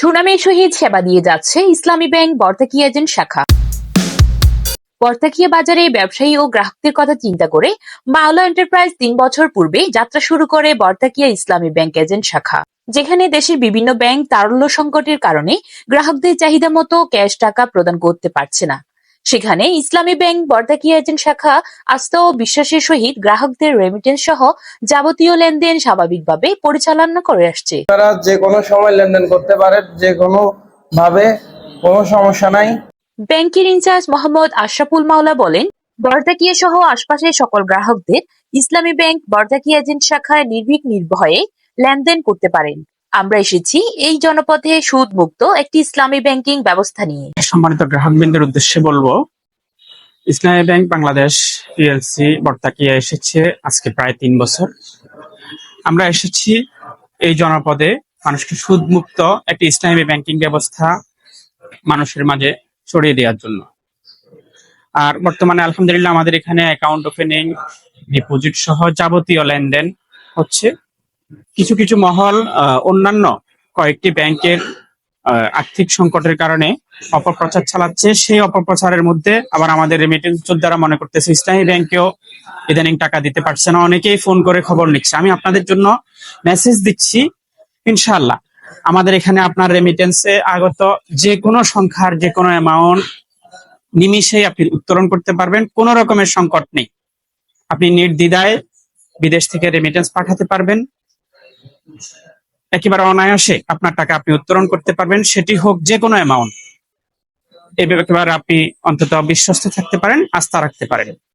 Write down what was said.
সুনামের সহিত সেবা দিয়ে যাচ্ছে ইসলামী ব্যাংক, বর্তাকিয়া এজেন্ট শাখা। বর্তাকিয়া বাজারে ব্যবসায়ী ও গ্রাহকদের কথা চিন্তা করে মাওলা এন্টারপ্রাইজ তিন বছর পূর্বে যাত্রা শুরু করে বর্তাকিয়া ইসলামী ব্যাংক এজেন্ট শাখা, যেখানে দেশের বিভিন্ন ব্যাংক তারল্য সংকটের কারণে গ্রাহকদের চাহিদা মতো ক্যাশ টাকা প্রদান করতে পারছে না। সেখানে ইসলামী ব্যাংক বর্তাকিয়া এজেন্ট শাখা আস্থা ও বিশ্বাসের সহিত গ্রাহকদের রেমিটেন্স সহ যাবতীয় লেনদেন স্বাভাবিকভাবে পরিচালনা করে আসছে। তারা যে কোনো সময় লেনদেন করতে পারে যে কোনো ভাবে কোনো সমস্যা নাই। ব্যাংকের ইনচার্জ মোহাম্মদ আশরাফুল মাওলা বলেন বর্দাকিয়া সহ আশপাশের সকল গ্রাহকদের ইসলামী ব্যাংক বর্দাকিয়া এজেন্ট শাখায় নির্ভীক নির্ভয়ে লেনদেন করতে পারেন। আমরা এসেছি এই জনপথে সুদ মুক্ত একটি ইসলামী ব্যাংকিং ব্যবস্থা নিয়ে। সম্মানিত গ্রাহকবৃন্দের উদ্দেশ্যে বলব, ইসলামী ব্যাংক বাংলাদেশ পিএলসি বর্তাকিয়া এসেছে আজকে প্রায় তিন বছর। আমরা এসেছি এই জনপদে মানুষকে সুদমুক্ত একটি ইসলামী ব্যাংকিং ব্যবস্থা মানুষের মাঝে ছড়িয়ে দেওয়ার জন্য। আর বর্তমানে আলহামদুলিল্লাহ আমাদের এখানে অ্যাকাউন্ট ওপেনিং ডিপোজিট সহ যাবতীয় লেনদেন হচ্ছে। কিছু কিছু মহল অন্যান্য কয়েকটি ব্যাংকের আর্থিক সংকটের কারণে অপপ্রচার চালাচ্ছে। সেই অপপ্রচারের মধ্যে আবার আমাদের রেমিটেন্স যোদ্ধারা মনে করতেছে, ইসলামী ব্যাংকেও ইদানিং টাকা দিতে পারছে না। অনেকেই ফোন করে খবর নিচ্ছে আমি আপনাদের জন্য মেসেজ দিচ্ছি ইনশাল্লাহ আমাদের এখানে আপনার রেমিটেন্সে আগত যে কোনো সংখ্যার যে কোনো অ্যামাউন্ট নিমিশেই আপনি উত্তোলন করতে পারবেন। কোনো রকমের সংকট নেই। আপনি নির্দ্বিধায় বিদেশ থেকে রেমিটেন্স পাঠাতে পারবেন। একেবারে অনায়াসে আপনার টাকা আপনি উত্তোলন করতে পারবেন, সেটি হোক যে কোনো অ্যামাউন্ট একেবারে আপনি অন্তত বিশ্বস্ত থাকতে পারেন, আস্থা রাখতে পারেন।